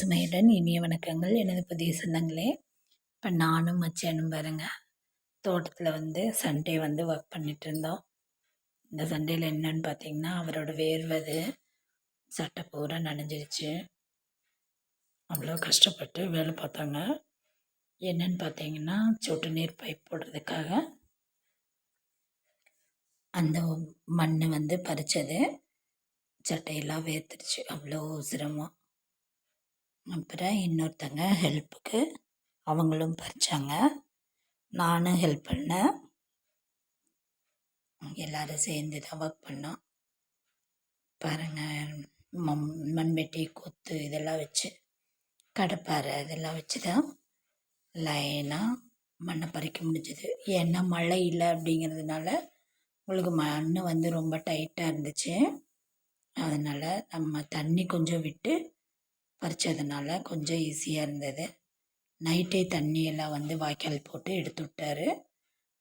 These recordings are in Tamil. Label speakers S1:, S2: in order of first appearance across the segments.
S1: பசுமையுடன் இனிய வணக்கங்கள். எனது புதிய சொந்தங்களே இப்போ நானும் மச்சனும் பாருங்க. தோட்டத்தில் வந்து சண்டே வந்து ஒர்க் பண்ணிட்டு இருந்தோம் இந்த சண்டேயில் என்னன்னு பார்த்தீங்கன்னா அவரோட வேர்வது சட்டை பூரா நனைஞ்சிருச்சு. அவ்வளோ கஷ்டப்பட்டு வேலை பார்த்தாங்க. என்னன்னு பார்த்தீங்கன்னா சொட்டு நீர் பைப் போடுறதுக்காக அந்த மண் வந்து பறிச்சது. சட்டையெல்லாம் வேர்த்துருச்சு. அவ்வளோ சிரமம். அப்புறம் இன்னொருத்தங்க ஹெல்ப்புக்கு அவங்களும் பறிச்சாங்க நானும் ஹெல்ப் பண்ணேன். எல்லோரும் சேர்ந்து தான் ஒர்க் பண்ணோம். பாருங்கள் மண் மண்வெட்டி கொத்து இதெல்லாம் வச்சு கடப்பாரை இதெல்லாம் வச்சு தான் லைனாக மண்ணை பறிக்க முடிஞ்சது. ஏன்னா மழை இல்லை அப்படிங்கிறதுனால உங்களுக்கு மண் வந்து ரொம்ப டைட்டாக இருந்துச்சு. அதனால் நம்ம தண்ணி கொஞ்சம் விட்டு பறித்ததுனால கொஞ்சம் ஈஸியாக இருந்தது. நைட்டே தண்ணியெல்லாம் வந்து வாய்க்கால் போட்டு எடுத்து விட்டாரு.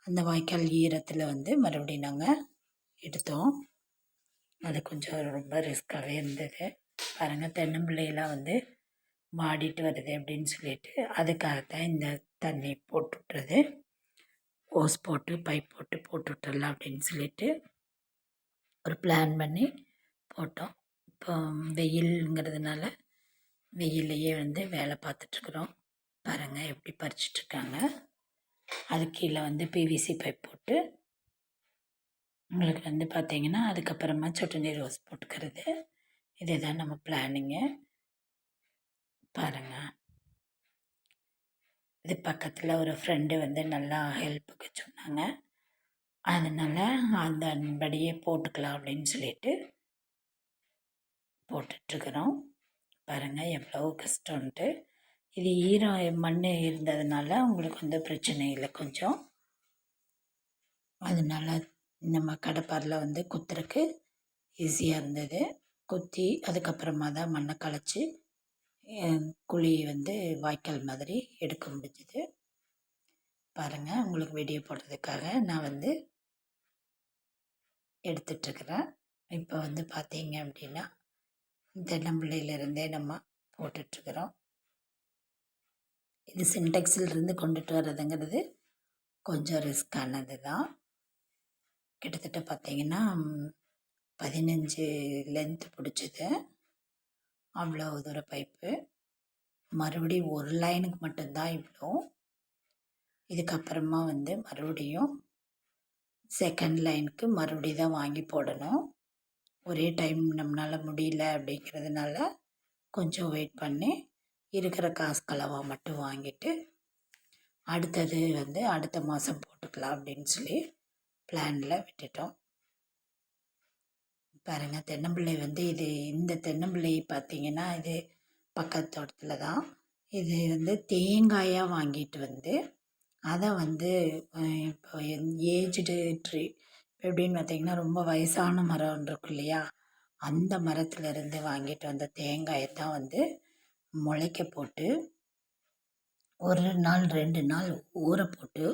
S1: அந்த வாய்க்கால் ஈரத்தில் வந்து மறுபடியும் நாங்கள் எடுத்தோம். அது கொஞ்சம் ரொம்ப ரிஸ்க்காகவே இருந்தது. பாருங்கள் தென்னம்பிள்ளையெல்லாம் வந்து மாடிட்டு வருது அப்படின்னு சொல்லிட்டு அதுக்காகத்தான் இந்த தண்ணி போட்டு விட்டுறது. ஓஸ் போட்டு பைப் போட்டு போட்டு விட்டுறலாம் அப்படின்னு சொல்லிட்டு ஒரு பிளான் பண்ணி போட்டோம். இப்போ வெயிலுங்கிறதுனால வெயில்லையே வந்து வேலை பார்த்துட்ருக்குறோம். பாருங்கள் எப்படி பறிச்சிட்ருக்காங்க. அது கீழே வந்து பிவிசி பைப் போட்டு உங்களுக்கு வந்து பார்த்திங்கன்னா அதுக்கப்புறமா சொட்டு நீர் ரோஸ் போட்டுக்கிறது. இதுதான் நம்ம பிளானிங்கு பாருங்கள் இது பக்கத்தில் ஒரு ஃப்ரெண்டு வந்து நல்லா ஹெல்ப்புக்கு சொன்னாங்க. அதனால் அந்த படியே போட்டுக்கலாம் அப்படின்னு சொல்லிட்டு போட்டுட்ருக்குறோம். பாருங்கள் எவ்வளோ கஷ்டம்ன்ட்டு. இது ஈரம் மண் இருந்ததுனால உங்களுக்கு வந்து பிரச்சனை இல்லை கொஞ்சம். அதனால் நம்ம கடப்பாரில் வந்து குத்துறக்கு ஈஸியாக இருந்தது. குத்தி அதுக்கப்புறமா தான் மண்ணை களைச்சி குழி வந்து வாய்க்கால் மாதிரி எடுக்க முடிஞ்சுது. பாருங்கள் உங்களுக்கு வீடியோ போடுறதுக்காக நான் வந்து எடுத்துட்ருக்குறேன் இப்போ வந்து பார்த்தீங்க அப்படின்னா தென்னம்பிள்ளையிலிருந்தே நம்ம போட்டுட்ருக்குறோம். இது சின்டெக்ஸிலிருந்து கொண்டுட்டு வர்றதுங்கிறது கொஞ்சம் ரிஸ்க்கானது தான் கிட்டத்தட்ட பார்த்திங்கன்னா பதினஞ்சு லென்த்து பிடிச்சது. அவ்வளோ தூர பைப்பு மறுபடியும் ஒரு லைனுக்கு மட்டும்தான் இவ்வளோ இதுக்கப்புறமா வந்து மறுபடியும் செகண்ட் லைனுக்கு மறுபடியும் தான் வாங்கி போடணும். ஒரே டைம் நம்மளால் முடியல அப்படிங்கிறதுனால கொஞ்சம் வெயிட் பண்ணி இருக்கிற காசு கலவாக மட்டும் வாங்கிட்டு அடுத்தது வந்து அடுத்த மாதம் போட்டுக்கலாம் அப்படின்னு சொல்லி பிளானில் விட்டுட்டோம். பாருங்கள் தென்னம்பிள்ளை வந்து இது இந்த தென்னம்பிள்ளை பார்த்திங்கன்னா இது பக்கத்து தோட்டத்தில் தான். இது வந்து தேங்காயாக வாங்கிட்டு வந்து அதை வந்து இப்போ ஏஜ்டு ட்ரீ எப்படின்னு பார்த்தீங்கன்னா ரொம்ப வயசான மரம் இருக்கும் இல்லையா? அந்த மரத்துலேருந்து வாங்கிட்டு வந்த தேங்காயை தான் வந்து முளைக்க போட்டு ஒரு நாள் ரெண்டு நாள் ஊற போட்டு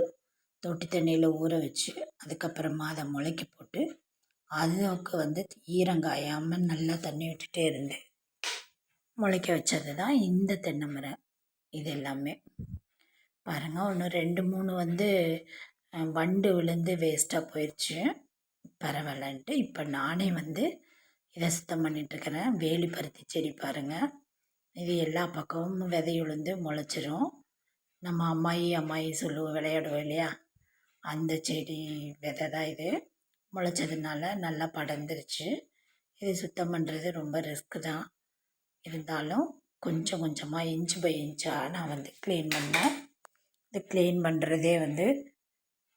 S1: தொட்டி தண்ணியில் ஊற வச்சு அதுக்கப்புறமா அதை முளைக்க போட்டு அதுக்கு வந்து ஈரங்காயாமல் நல்லா தண்ணி விட்டுட்டே இருந்தேன் முளைக்க வச்சது தான் இந்த தென்னை மரம். இது எல்லாமே. பாருங்கள் ஒன்று ரெண்டு மூணு வந்து வண்டு விழுந்து வேஸ்ட்டாக போயிடுச்சு பரவாயில்லன்ட்டு இப்போ நானே வந்து இதை சுத்தம் பண்ணிட்டுருக்கிறேன். வேலி பருத்தி செடி பாருங்கள் இது எல்லா பக்கமும் விதை விழுந்து முளைச்சிரும். நம்ம அம்மாயி அம்மாயி சொல்லுவோம் விளையாடுவோம் இல்லையா? அந்த செடி விதை தான் இது. முளைச்சதுனால நல்லா படர்ந்துருச்சு. இது சுத்தம் பண்ணுறது ரொம்ப ரிஸ்க்கு தான். இருந்தாலும் கொஞ்சம் கொஞ்சமாக இன்ச்சு பை இன்ச்சாக நான் வந்து க்ளீன் பண்ணேன். இது க்ளீன் பண்ணுறதே வந்து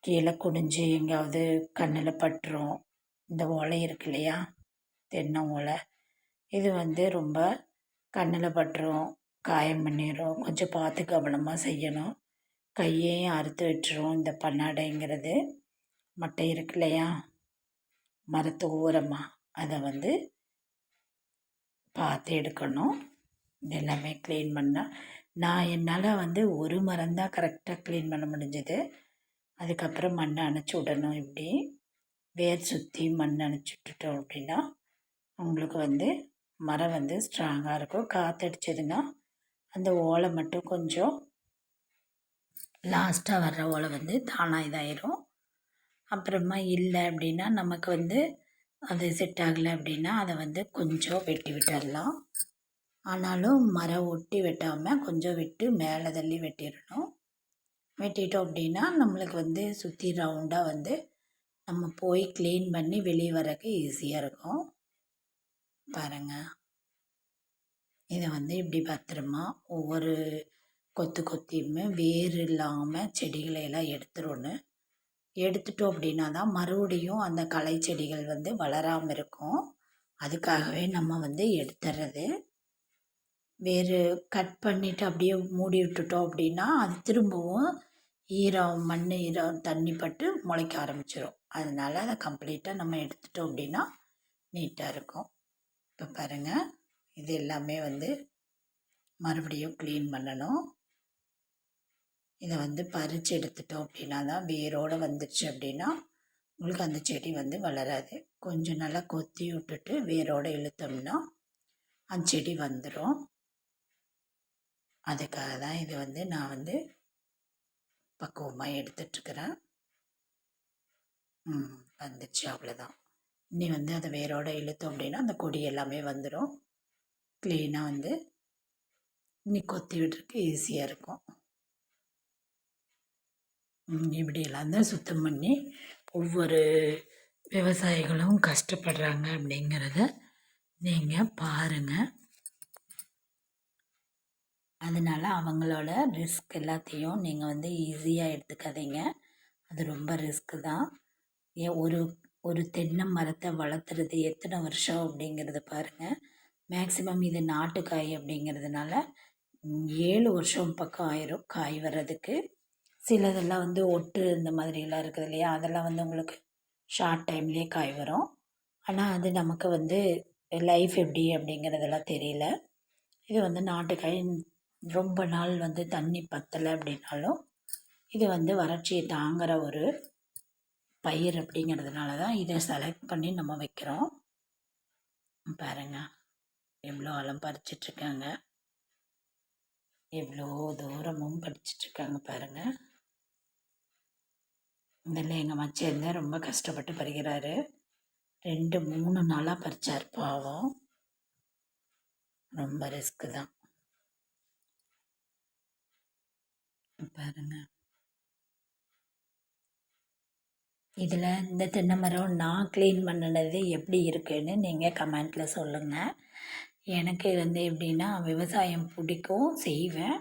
S1: கீழே குனிஞ்சு எங்கேயாவது கண்ணில் பட்டுரும். இந்த ஓலை இருக்கு இல்லையா? தென்னை ஓலை. இது வந்து ரொம்ப கண்ணில் பட்டுரும் காயம் பண்ணிடும் கொஞ்சம் பார்த்து கவனமாக செய்யணும். கையையும் அறுத்து விட்டுரும் இந்த பன்னாடைங்கிறது. மட்டை இருக்கு இல்லையா? மரத்து ஓரமாக அதை வந்து பார்த்து எடுக்கணும். இது எல்லாமே க்ளீன் பண்ணால் நான் என்னால் வந்து ஒரு மரம் தான் கரெக்டாக க்ளீன் பண்ண முடிஞ்சது. அதுக்கப்புறம் மண்ணை அணைச்சி விடணும் இப்படி. வேர் சுற்றி மண் அணைச்சி விட்டுட்டோம் அப்படின்னா உங்களுக்கு வந்து மரம் வந்து ஸ்ட்ராங்காக இருக்கும். காற்றடிச்சதுன்னா அந்த ஓலை மட்டும் கொஞ்சம் லாஸ்ட்டாக வர்ற ஓலை வந்து தானாக இதாயிரும். அப்புறமா இல்லை அப்படின்னா நமக்கு வந்து அது செட் ஆகலை அப்படின்னா அதை வந்து கொஞ்சம் வெட்டி விட்டுடலாம் ஆனாலும் மரம் ஒட்டி வெட்டாமல் கொஞ்சம் விட்டு மேலே தள்ளி வெட்டிடணும். வெட்டிட்டோம் அப்படின்னா நம்மளுக்கு வந்து சுற்றி ரவுண்டாக வந்து நம்ம போய் க்ளீன் பண்ணி வெளியே வரக்கு ஈஸியாக இருக்கும். பாருங்கள் இதை வந்து இப்படி பத்திரமா ஒவ்வொரு கொத்து கொத்தியுமே வேர் இல்லாமல் செடிகளை எல்லாம் எடுத்துடணும் எடுத்துட்டோம் அப்படின்னா தான் மறுபடியும் அந்த களை செடிகள் வந்து வளராமல் இருக்கும். அதுக்காகவே நம்ம வந்து எடுத்துறது. வேறு கட் பண்ணிவிட்டு அப்படியே மூடி விட்டுட்டோம் அப்படின்னா அது திரும்பவும் ஈரம் மண் ஈரம் தண்ணி பட்டு முளைக்க ஆரம்பிச்சிடும் அதனால் அதை கம்ப்ளீட்டாக நம்ம எடுத்துட்டோம் அப்படின்னா நீட்டாக இருக்கும். இப்போ பாருங்கள் இது எல்லாமே வந்து மறுபடியும் க்ளீன் பண்ணணும். இதை வந்து பறித்து எடுத்துட்டோம் அப்படின்னா தான் வேரோடு வந்துடுச்சு அப்படின்னா உங்களுக்கு அந்த செடி வந்து வளராது. கொஞ்சம் நல்லா கொத்தி விட்டுட்டு வேரோடு இழுத்தோம்னா அந்த செடி வந்துடும் அதுக்காக தான் இது வந்து நான் வந்து பக்குவமாக எடுத்துட்ருக்குறேன் ம் வந்துடுச்சு அவ்வளோதான் இனி வந்து அதை வேரோடு இழுத்தோம் அப்படின்னா அந்த கொடி எல்லாமே வந்துடும் க்ளீனாக வந்து இனி கொத்தி விடுறதுக்கு ஈஸியாக இருக்கும். இப்படியெல்லாம் தான் சுத்தம் பண்ணி ஒவ்வொரு விவசாயிகளும் கஷ்டப்படுறாங்க அப்படிங்கிறத நீங்கள் பாருங்கள் அதனால் அவங்களோட ரிஸ்க் எல்லாத்தையும் நீங்கள் வந்து ஈஸியாக எடுத்துக்காதீங்க. அது ரொம்ப ரிஸ்க்கு தான் ஏன் ஒரு ஒரு தென்னை மரத்தை வளர்த்துறது எத்தனை வருஷம் அப்படிங்கிறத பாருங்கள் மேக்ஸிமம் இது நாட்டுக்காய் அப்படிங்கிறதுனால ஏழு வருஷம் பக்கம் ஆயிரும் காய் வர்றதுக்கு. சிலதெல்லாம் வந்து ஒட்டு இந்த மாதிரிலாம் இருக்குது இல்லையா? அதெல்லாம் வந்து உங்களுக்கு ஷார்ட் டைம்லேயே காய் வரும். ஆனால் அது நமக்கு வந்து லைஃப் எப்படி அப்படிங்கிறதெல்லாம் தெரியல. இது வந்து நாட்டுக்காய் ரொம்ப நாள் வந்து தண்ணி பத்தலை அப்படின்னாலும் இது வந்து வறட்சியை தாங்குகிற ஒரு பயிர் அப்படிங்கிறதுனால தான் இதை செலக்ட் பண்ணி நம்ம வைக்கிறோம். பாருங்கள் எவ்வளோ ஆழம் பறிச்சிட்ருக்காங்க. எவ்வளோ தூரமும் பறிச்சிட்ருக்காங்க பாருங்கள் இதில் எங்கள் மச்சன் ரொம்ப கஷ்டப்பட்டு பறிக்கிறாரு. ரெண்டு மூணு நாளாக பறிச்சார் பாவம். ரொம்ப ரிஸ்க்கு தான் பாருங்க. இதில் இந்த தென்னை மரம் நான் க்ளீன் பண்ணினது எப்படி இருக்குன்னு நீங்கள் கமெண்ட்டில் சொல்லுங்கள் எனக்கு வந்து எப்படின்னா விவசாயம் பிடிக்கும் செய்வேன்.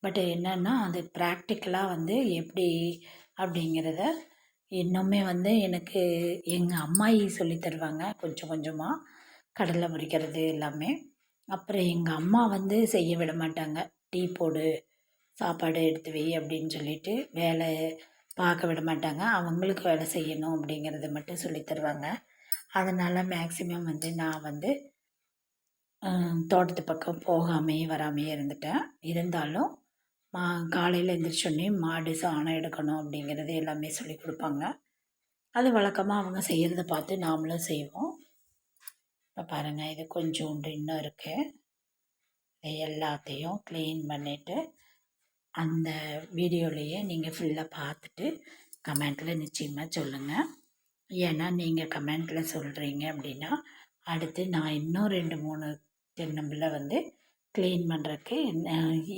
S1: பட் என்னென்னா அது ப்ராக்டிக்கலாக வந்து எப்படி அப்படிங்கிறத இன்னுமே வந்து எனக்கு எங்கள் அம்மாயி சொல்லி தருவாங்க. கொஞ்சம் கொஞ்சமாக கடலை பறிக்கிறது எல்லாமே. அப்புறம் எங்கள் அம்மா வந்து செய்ய விட மாட்டாங்க. டீ போடு சாப்பாடு எடுத்து வை அப்படின்னு சொல்லிட்டு வேலை பார்க்க விட மாட்டாங்க. அவங்களுக்கு வேலை செய்யணும் அப்படிங்கிறத மட்டும் சொல்லி தருவாங்க. அதனால் மேக்ஸிமம் வந்து நான் வந்து தோட்டத்து பக்கம் போகாமையே வராமையே இருந்துட்டேன். இருந்தாலும் மா காலையில் எழுந்திரிச்சோடனே மாடு சாணம் எடுக்கணும் அப்படிங்கிறது எல்லாமே சொல்லி கொடுப்பாங்க. அது வழக்கமாக அவங்க செய்கிறத பார்த்து நாமளும் செய்வோம். இப்போ பாருங்கள் இது கொஞ்சோண்டு இன்னும் இருக்குது எல்லாத்தையும் க்ளீன் பண்ணிவிட்டு அந்த வீடியோலையே நீங்கள் ஃபுல்லாக பார்த்துட்டு கமெண்ட்டில் நிச்சயமாக சொல்லுங்கள் ஏன்னா நீங்கள் கமெண்ட்டில் சொல்கிறீங்க அப்படின்னா அடுத்து நான் இன்னும் ரெண்டு மூணு தென்னம்பில் வந்து க்ளீன் பண்ணுறக்கு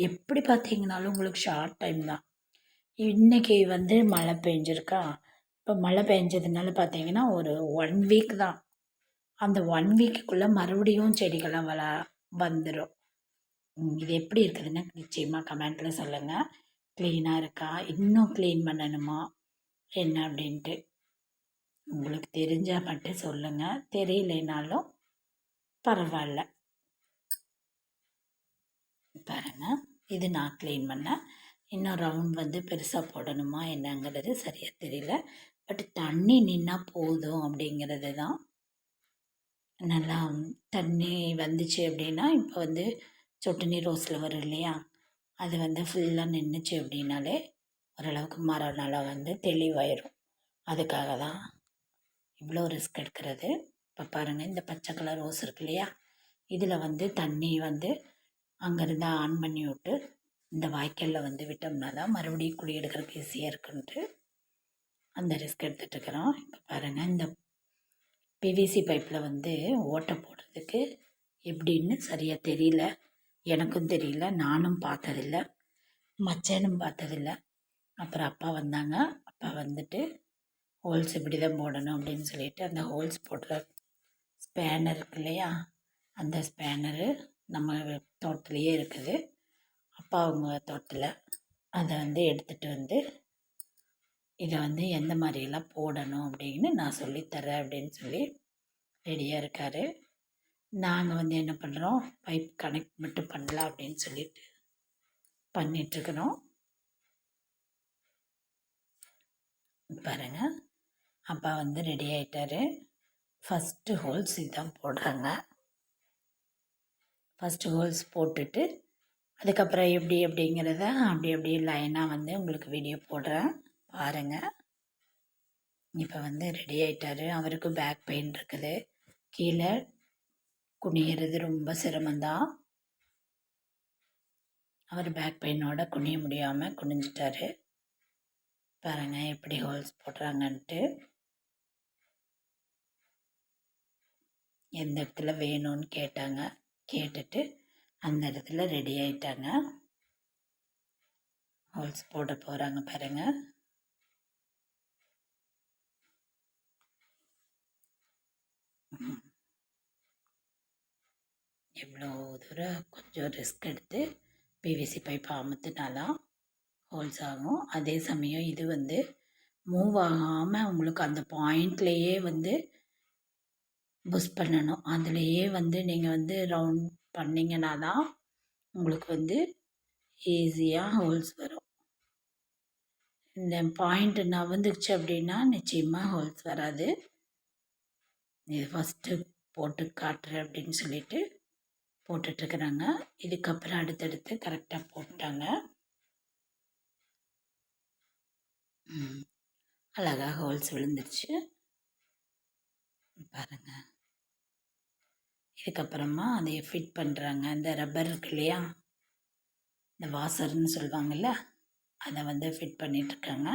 S1: எப்படி பார்த்தீங்கனாலும் உங்களுக்கு ஷார்ட் டைம் தான். இன்றைக்கி வந்து மழை பெஞ்சிருக்கா? இப்போ மழை பெஞ்சதுனால பார்த்தீங்கன்னா ஒரு ஒன் வீக் தான். அந்த ஒன் வீக்குக்குள்ளே மறுபடியும் செடிகள்லாம் வள வந்துடும் இது எப்படி இருக்குதுன்னு நிச்சயமாக கமெண்ட்டில் சொல்லுங்கள் க்ளீனாக இருக்கா? இன்னும் க்ளீன் பண்ணணுமா? என்ன அப்படின்ட்டு. உங்களுக்கு தெரிஞ்சால் மட்டும் சொல்லுங்கள் தெரியலனாலும் பரவாயில்ல. பாருங்கள் இது நான் க்ளீன் பண்ணேன். இன்னும் ரவுண்ட் வந்து பெருசாக போடணுமா என்னங்கிறது சரியாக தெரியல. பட் தண்ணி நின்னா போதும் அப்படிங்கிறது தான். நல்லா தண்ணி வந்துச்சு அப்படின்னா இப்போ வந்து சொட்டு நீர் ரோஸில் வரும் இல்லையா? அது வந்து ஃபுல்லாக நின்றுச்சு அப்படின்னாலே ஓரளவுக்கு மரம் நல்லா வந்து தெளிவாயிரும். அதுக்காக தான் இவ்வளோ ரிஸ்க் எடுக்கிறது. இப்போ பாருங்கள் இந்த பச்சை கலர் ரோஸ் இருக்கு இல்லையா? இதில் வந்து தண்ணி வந்து அங்கேருந்து ஆன் பண்ணி விட்டு இந்த வாய்க்காலில் வந்து விட்டோம்னா தான் மறுபடியும் குழி எடுக்கிறதுக்கு ஈஸியாக இருக்குன்ட்டு அந்த ரிஸ்க் எடுத்துகிட்ருக்குறோம் இப்போ பாருங்கள் இந்த பிவிசி பைப்பில் வந்து ஓட்டை போடுறதுக்கு எப்படின்னு சரியாக தெரியல. எனக்கும் தெரியல நானும் பார்த்ததில்ல மச்சானும் பார்த்ததில்ல. அப்புறம் அப்பா வந்தாங்க. அப்பா வந்துட்டு ஹோல்ஸ் இப்படி தான் போடணும் அப்படின்னு சொல்லிட்டு அந்த ஹோல்ஸ் போடுற ஸ்பேனர் இருக்கு இல்லையா? அந்த ஸ்பேனரு நம்ம தோட்டத்துலேயே இருக்குது. அப்பா அவங்க தோட்டத்தில் அதை வந்து எடுத்துகிட்டு வந்து இதை வந்து எந்த மாதிரியெல்லாம் போடணும் அப்படின்னு நான் சொல்லித்தரேன் அப்படின்னு சொல்லி ரெடியாக இருக்கார். நாங்கள் வந்து என்ன பண்ணுறோம் பைப் கனெக்ட் மட்டும் பண்ணலாம் அப்படின்னு சொல்லிட்டு பண்ணிகிட்ருக்குறோம் பாருங்கள் அப்பா வந்து ரெடி ஆகிட்டாரு ஃபஸ்ட்டு ஹோல்ஸ் இதுதான் போடுறாங்க. ஃபஸ்ட்டு ஹோல்ஸ் போட்டுட்டு அதுக்கப்புறம் எப்படி அப்படிங்கிறத அப்படி அப்படி லைனாக வந்து உங்களுக்கு வீடியோ போடுறேன். பாருங்கள் இப்போ வந்து ரெடி ஆகிட்டாரு அவருக்கு பேக் பெயின் இருக்குது. கீழே குனியறது ரொம்ப சிரமந்தான் அவர் பேக் பெயினோட குனிய முடியாமல் குனிஞ்சிட்டாரு. பாருங்கள் எப்படி ஹோல்ஸ் போடுறாங்கன்ட்டு. எந்த இடத்துல வேணும்னு கேட்டாங்க. கேட்டுட்டு அந்த இடத்துல ரெடி ஆயிட்டாங்க. ஹோல்ஸ் போட போகிறாங்க பாருங்கள் எவ்வளோ தூரம் கொஞ்சம் ரிஸ்க் எடுத்து பிவிசி பைப்பை அமுத்துனாதான் ஹோல்ஸ் ஆகும். அதே சமயம் இது வந்து மூவ் ஆகாமல் உங்களுக்கு அந்த பாயிண்ட்லேயே வந்து புஷ் பண்ணணும். அதுலேயே வந்து நீங்கள் வந்து ரவுண்ட் பண்ணிங்கன்னா தான் உங்களுக்கு வந்து ஈஸியாக ஹோல்ஸ் வரும். இந்த பாயிண்ட் நவந்துச்சு அப்படின்னா நிச்சயமாக ஹோல்ஸ் வராது. இது ஃபஸ்ட்டு போட்டு காட்டுறேன் அப்படின்னு சொல்லிட்டு போட்டுட்ருக்குறாங்க. இதுக்கப்புறம் அடுத்தடுத்து கரெக்டாக போட்டாங்க. அழகாக ஹோல்ஸ் விழுந்துருச்சு. பாருங்கள் இதுக்கப்புறமா அதை ஃபிட் பண்ணுறாங்க அந்த ரப்பர் இருக்கு இல்லையா? இந்த வாசர்னு சொல்லுவாங்கள்ல அதை வந்து ஃபிட் பண்ணிகிட்ருக்காங்க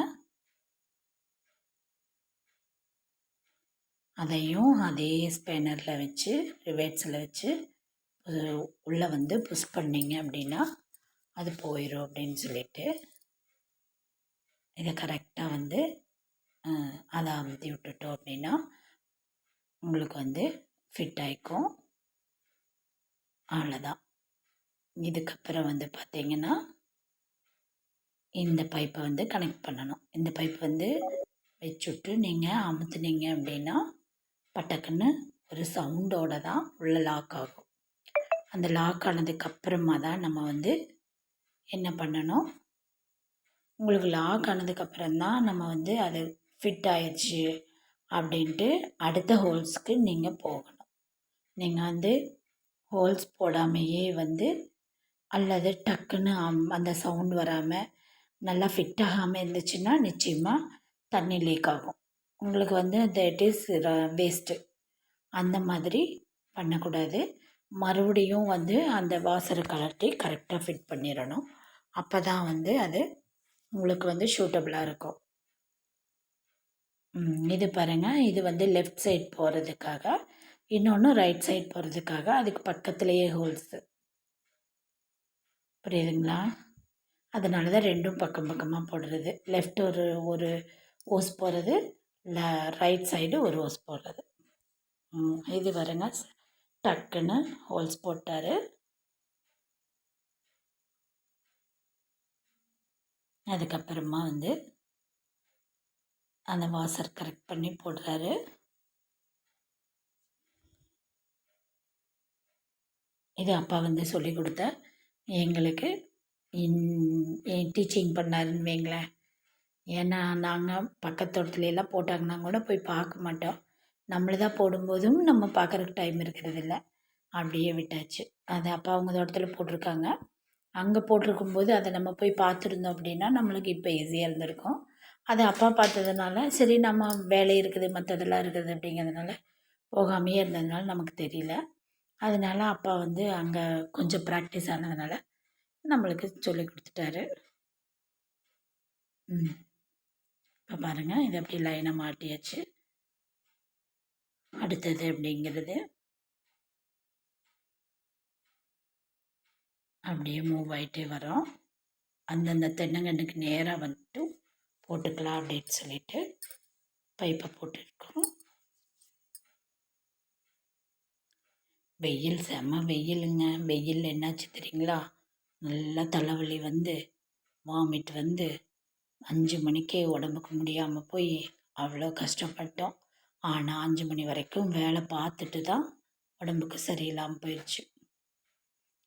S1: அதையும் அதே ஸ்பேனரில் வச்சு ரிவேட்ஸில் வச்சு உள்ளே வந்து புஷ் பண்ணிங்க அப்படின்னா அது போயிடும் அப்படின்னு சொல்லிட்டு இதை கரெக்டாக வந்து அதை அமுத்தி விட்டுட்டோம் அப்படின்னா உங்களுக்கு வந்து ஃபிட் ஆகிக்கும் அவ்வளோதான் இதுக்கப்புறம் வந்து பார்த்திங்கன்னா இந்த பைப்பை வந்து கனெக்ட் பண்ணணும். இந்த பைப் வந்து வச்சுட்டு நீங்கள் அமுத்துனீங்க அப்படின்னா பட்டக்குன்னு ஒரு சவுண்டோட தான் உள்ள லாக் ஆகும். அந்த லாக் ஆனதுக்கப்புறமா தான் நம்ம வந்து என்ன பண்ணணும்? உங்களுக்கு லாக் ஆனதுக்கப்புறம் தான் நம்ம வந்து அது ஃபிட் ஆயிடுச்சு அப்படின்ட்டு அடுத்த ஹோல்ஸ்க்கு நீங்கள் போகணும். நீங்கள் வந்து ஹோல்ஸ் போடாமையே வந்து அல்லது டக்குன்னு அந்த சவுண்ட் வராமல் நல்லா ஃபிட் ஆகாமல் இருந்துச்சுன்னா நிச்சயமாக தண்ணி லீக் ஆகும். உங்களுக்கு வந்து தட் இஸ் வேஸ்ட்டு அந்த மாதிரி பண்ணக்கூடாது. மறுபடியும் வந்து அந்த வாசரை கலர்ட்டி கரெக்டாக ஃபிட் பண்ணிடணும். அப்போ தான் வந்து அது உங்களுக்கு வந்து ஷூட்டபுளாக இருக்கும். இது பாருங்கள் இது வந்து லெஃப்ட் சைட் போகிறதுக்காக இன்னொன்று ரைட் சைட் போகிறதுக்காக அதுக்கு பக்கத்துலேயே ஹோல்ஸு புரியுதுங்களா? அதனால தான் ரெண்டும் பக்கம் பக்கமாக போடுறது. லெஃப்ட் ஒரு ஒரு ஓஸ் போடுறது ல ரைட் சைடு ஒரு ஓஸ் போடுறது. இது வருங்க டக்குன்னு ஹோல்ஸ் போட்டார். அதுக்கப்புறமா வந்து அந்த வாசர் கரெக்ட் பண்ணி போடுறாரு. இது அப்பா வந்து சொல்லி கொடுத்த எங்களுக்கு டீச்சிங் பண்ணாருன்னு வைங்களேன். ஏன்னா நாங்கள் பக்கத்தோட்டத்துலலாம் போட்டாங்கன்னா கூட போய் பார்க்க மாட்டோம். நம்மளதாக போடும்போதும் நம்ம பார்க்குறக்கு டைம் இருக்கிறது இல்லை அப்படியே விட்டாச்சு. அது அப்பா அவங்க தோட்டத்தில் போட்டிருக்காங்க. அங்கே போட்டிருக்கும்போது அதை நம்ம போய் பார்த்துருந்தோம் அப்படின்னா நம்மளுக்கு இப்போ ஈஸியாக இருந்திருக்கும். அது அப்பா பார்த்ததுனால சரி நம்ம வேலை இருக்குது மற்றதெல்லாம் இருக்குது அப்படிங்கிறதுனால போகாமையே இருந்ததுனால நமக்கு தெரியல. அதனால அப்பா வந்து அங்கே கொஞ்சம் ப்ராக்டிஸ் ஆனதுனால நம்மளுக்கு சொல்லி கொடுத்துட்டாரு. ம். இப்போ பாருங்கள் இது அப்படி லைனாக மாட்டியாச்சு. அடுத்தது அப்படிங்கிறது அப்படியே மூவ் ஆகிட்டே வரோம். அந்தந்த தென்னங்கன்றுக்கு நேராக வந்துட்டு போட்டுக்கலாம் அப்படின்னு சொல்லிட்டு பைப்பை போட்டுருக்கோம். வெயில் செம்ம வெயிலுங்க. வெயில் என்னாச்சு தெரியுங்களா? நல்லா தலைவலி வந்து வாமிட் வந்து அஞ்சு மணிக்கே உடம்புக்கு முடியாமல் போய் அவ்வளோ கஷ்டப்பட்டோம். ஆனால் அஞ்சு மணி வரைக்கும் வேலை பார்த்துட்டு தான் உடம்புக்கு சரியில்லாமல் போயிடுச்சு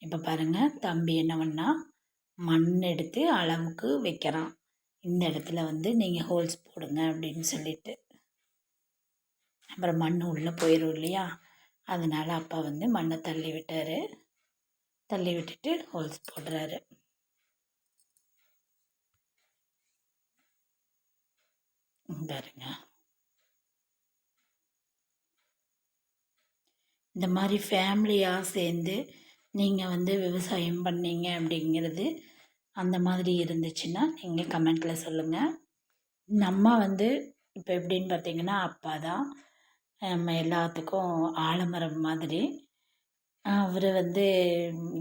S1: இப்போ பாருங்கள் தம்பி என்ன பண்ணா மண் எடுத்து அளவுக்கு வைக்கிறான். இந்த இடத்துல வந்து நீங்கள் ஹோல்ஸ் போடுங்க அப்படின்னு சொல்லிட்டு. அப்புறம் மண் உள்ளே போயிடும் இல்லையா? அதனால் அப்பா வந்து மண்ணை தள்ளி விட்டார். தள்ளி விட்டுட்டு ஹோல்ஸ் போடுறாரு. பாருங்க. இந்த மாதிரி ஃபேமிலியாக சேர்ந்து நீங்கள் வந்து விவசாயம் பண்ணீங்க அப்படிங்கிறது அந்த மாதிரி இருந்துச்சுன்னா நீங்கள் கமெண்ட்டில் சொல்லுங்கள் நம்ம வந்து இப்போ எப்படின்னு பார்த்தீங்கன்னா அப்பா தான். நம்ம எல்லாத்துக்கும் ஆலமரம் மாதிரி. அவர் வந்து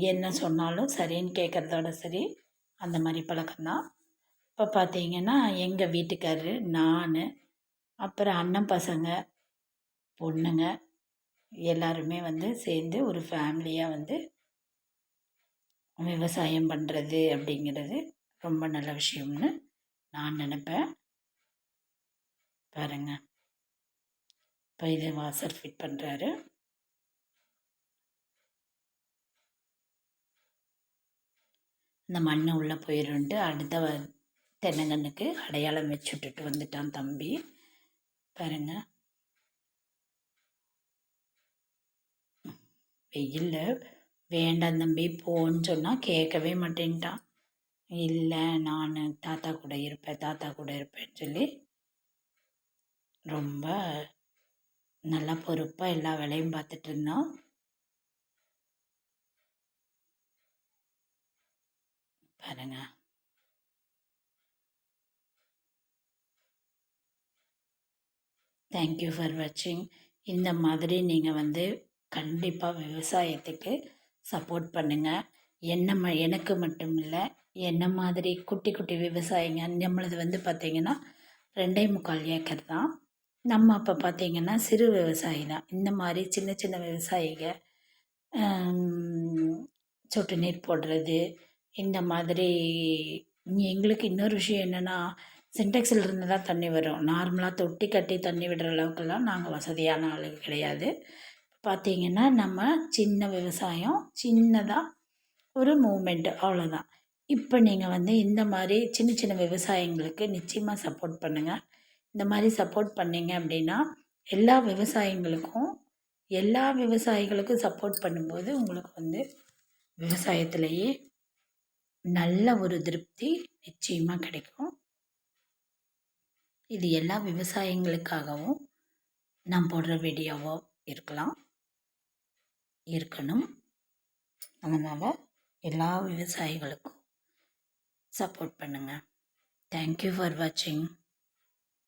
S1: என்ன சொன்னாலும் சரின்னு கேட்குறதோட சரி அந்த மாதிரி பழக்கம்தான் இப்போ பார்த்தீங்கன்னா எங்கள் வீட்டுக்காரரு நான் அப்புறம் அண்ணன் பசங்க பொண்ணுங்க எல்லாருமே வந்து சேர்ந்து ஒரு ஃபேமிலியாக வந்து விவசாயம் பண்ணுறது அப்படிங்கிறது ரொம்ப நல்ல விஷயம்னு நான் நினப்பேன். பாருங்க. இப்போ இது வாசர் ஃபிட் பண்ணுறாரு இந்த மண் உள்ளே போயிடும்ட்டு அடுத்த தென்னங்கன்னுக்கு அடையாளம் வச்சு விட்டுட்டு வந்துட்டான் தம்பி. பாருங்க. வெயிலில் வேண்டாம் தம்பி போன்னு சொன்னால் கேட்கவே மாட்டேன்ட்டான். இல்லை நான் தாத்தா கூட இருப்பேன் தாத்தா கூட இருப்பேன்னு சொல்லி ரொம்ப நல்லா பொறுப்பாக எல்லா வேலையும் பார்த்துட்டு இருந்தோம் பாருங்க. தேங்க்யூ ஃபார் வாட்சிங் இந்த மாதிரி நீங்கள் வந்து கண்டிப்பாக விவசாயத்துக்கு சப்போர்ட் பண்ணுங்கள் என்ன ம எனக்கு மட்டும் இல்லை என்ன மாதிரி குட்டி குட்டி விவசாயிங்க நம்மளது வந்து பார்த்திங்கன்னா ரெண்டே முக்கால் ஏக்கர் தான். நம்ம அப்போ பார்த்திங்கன்னா சிறு விவசாயி தான். இந்த மாதிரி சின்ன சின்ன விவசாயிக சொட்டு நீர் போடுறது இந்த மாதிரி எங்களுக்கு இன்னொரு விஷயம் என்னென்னா சின்டெக்ஸில் இருந்து தான் தண்ணி வரும். நார்மலாக தொட்டி கட்டி தண்ணி விடுற அளவுக்கெல்லாம் நாங்கள் வசதியான ஆளு கிடையாது. பார்த்திங்கன்னா நம்ம சின்ன விவசாயம் சின்னதாக ஒரு மூமெண்ட்டு அவ்வளோதான் இப்போ நீங்கள் வந்து இந்த மாதிரி சின்ன சின்ன விவசாயிங்களுக்கு நிச்சயமாக சப்போர்ட் பண்ணுங்கள் இந்த மாதிரி சப்போர்ட் பண்ணிங்க அப்படின்னா எல்லா விவசாயிங்களுக்கும் எல்லா விவசாயிகளுக்கும் சப்போர்ட் பண்ணும்போது உங்களுக்கு வந்து விவசாயத்திலேயே நல்ல ஒரு திருப்தி நிச்சயமாக கிடைக்கும். இது எல்லா விவசாயிங்களுக்காகவும் நான் போடுற வீடியோவோ இருக்கலாம். இருக்கணும். அதனால் எல்லா விவசாயிகளுக்கும் சப்போர்ட் பண்ணுங்கள் தேங்க்யூ ஃபார் வாட்சிங்